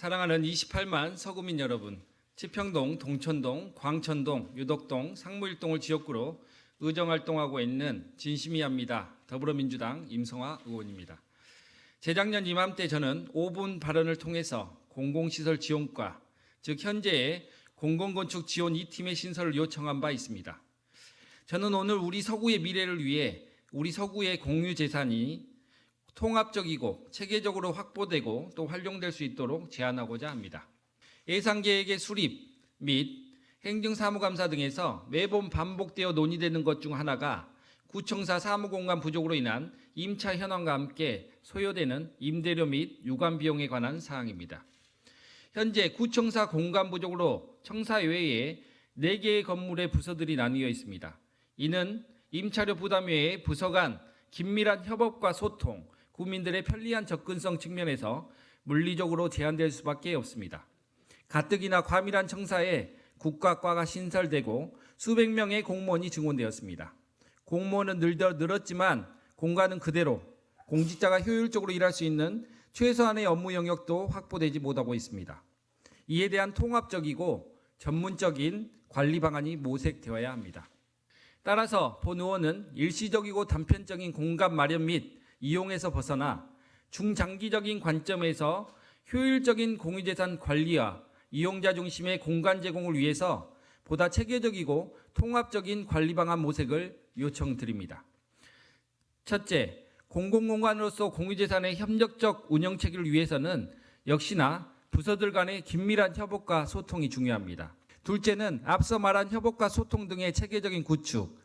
사랑하는 28만 서구민 여러분, 치평동, 동천동, 광천동, 유덕동, 상무일동을 지역구로 의정활동하고 있는 진심이합니다. 더불어민주당 임성화 의원입니다. 재작년 이맘때 저는 5분 발언을 통해서 공공시설 지원과 즉 현재의 공공건축 지원 2팀의 신설을 요청한 바 있습니다. 저는 오늘 우리 서구의 미래를 위해 우리 서구의 공유재산이 통합적이고 체계적으로 확보되고 또 활용될 수 있도록 제안하고자 합니다. 예산 계획의 수립 및 행정사무감사 등에서 매번 반복되어 논의되는 것 중 하나가 구청사 사무공간 부족으로 인한 임차 현황과 함께 소요되는 임대료 및 유관 비용에 관한 사항입니다. 현재 구청사 공간 부족으로 청사 외에 4개의 건물의 부서들이 나뉘어 있습니다. 이는 임차료 부담 외에 부서 간 긴밀한 협업과 소통, 국민들의 편리한 접근성 측면에서 물리적으로 제한될 수밖에 없습니다. 가뜩이나 과밀한 청사에 국가과가 신설되고 수백 명의 공무원이 증원되었습니다. 공무원은 늘더 늘었지만 공간은 그대로 공직자가 효율적으로 일할 수 있는 최소한의 업무 영역도 확보되지 못하고 있습니다. 이에 대한 통합적이고 전문적인 관리 방안이 모색되어야 합니다. 따라서 본 의원은 일시적이고 단편적인 공간 마련 및 이용에서 벗어나 중장기적인 관점에서 효율적인 공유재산 관리와 이용자 중심의 공간 제공을 위해서 보다 체계적이고 통합적인 관리 방안 모색을 요청드립니다. 첫째, 공공공간으로서 공유재산의 협력적 운영 체계를 위해서는 역시나 부서들 간의 긴밀한 협업과 소통이 중요합니다. 둘째는 앞서 말한 협업과 소통 등의 체계적인 구축,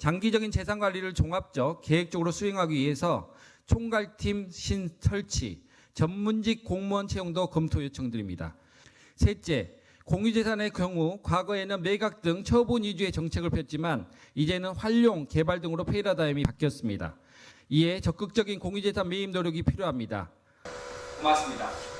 장기적인 재산 관리를 종합적, 계획적으로 수행하기 위해서 총괄팀 신 설치, 전문직 공무원 채용도 검토 요청드립니다. 셋째, 공유재산의 경우 과거에는 매각 등 처분 위주의 정책을 폈지만 이제는 활용, 개발 등으로 패러다임이 바뀌었습니다. 이에 적극적인 공유재산 매입 노력이 필요합니다. 고맙습니다.